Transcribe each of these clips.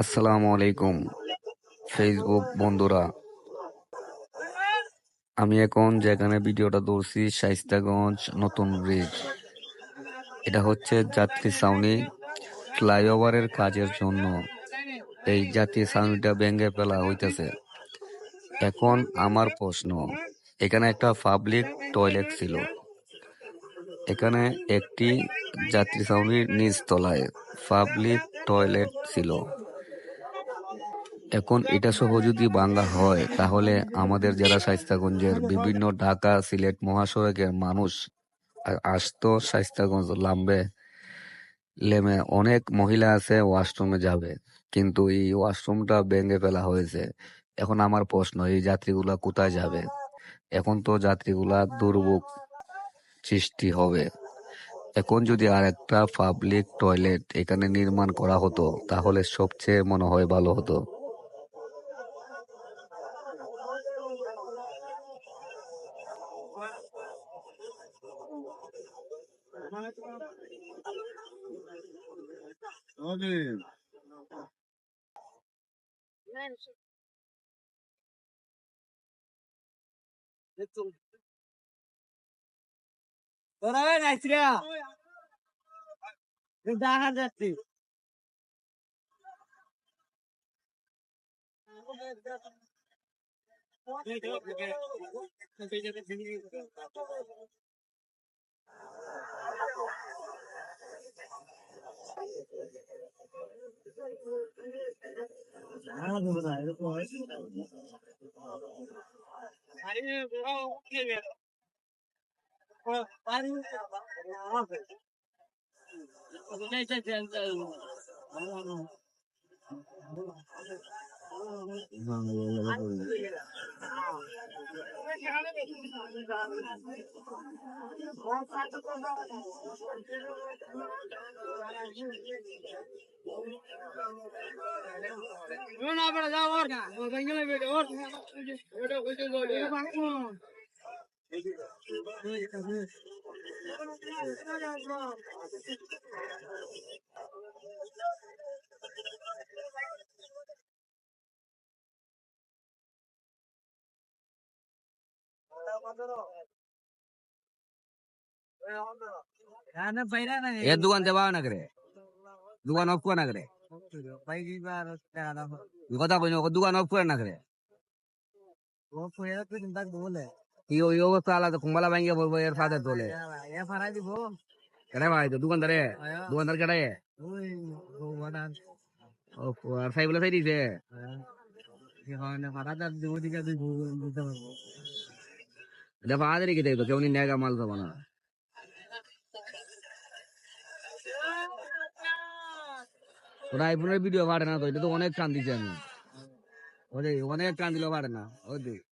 আসসালামু আলাইকুম ফেসবুক বন্ধুরা। আমি এখন যেখানে ভিডিওটা ধরছি, শাইস্তাগঞ্জ নতুন ব্রিজ এটা হচ্ছে যাত্রী ছাউনি ফ্লাইওভারের কাজের জন্য। এই যাত্রী ছাউনিটা ভেঙে ফেলা হইতেছে। এখন আমার প্রশ্ন, এখানে একটা পাবলিক টয়লেট ছিল। এখানে একটি যাত্রী ছাউনির নিচ তলায় পাবলিক টয়লেট ছিল। এখন এটা সহ যদি বাংলা হয়, তাহলে আমাদের জেলা শাইস্তাগঞ্জের বিভিন্ন ঢাকা, সিলেট মহাসড়কের মানুষ আসতো শাইস্তাগঞ্জ লাম্বে লেমে অনেক মহিলা আছে ওয়াশরুমে যাবে। কিন্তু এই ওয়াশরুমটা ভেঙে ফেলা হয়েছে। এখন আমার প্রশ্ন, এই যাত্রীগুলা কোথায় যাবে? এখন তো যাত্রীগুলা দুর্ভোগ সৃষ্টি হবে। এখন যদি আর একটা পাবলিক টয়লেট এখানে নির্মাণ করা হতো, তাহলে সবচেয়ে মনে হয় ভালো হতো। তোরা নাইস রে দেখা যাচ্ছে Đã như vậy lúc mới Thấy không kia kìa. Ờ, bán Nó phải Đây chắc chắn từ Vâng, vâng, vâng, vâng. Eu não vou dar ordem, eu vou dar ordem. Eu vou dar ordem. Eu vou dar ordem. Eu você dar এ দোকান দেবা না করে দোকান of করে না করে কথা বলি দোকান অফ করে না করে এই ওই অবস্থা আলাদা কুম্বালা ভাঙ্গে বলব এর সাথে তোলে কেটে ভাই তো দোকানদারে দোকানদার কেটে আর সাইবলে সাই দিছে দেখো আদের কি দেখতো কেমন নেগা মাল তো বানা ওরা আইফোনের ভিডিও পারে না তো এটা তো অনেক কান দিছে আমি ওরে অনেক কান দিলেও পারে না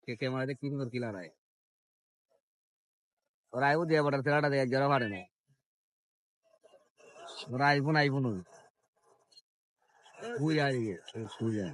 যে ক্যামেরাতে কি সুন্দর কিলার হয় ওরা আইফোন দিয়ে পাঠার তেরাটা দিয়ে একজোড়া পারে না ওরা আইফোন আইফোন শুই যায় শুই যায়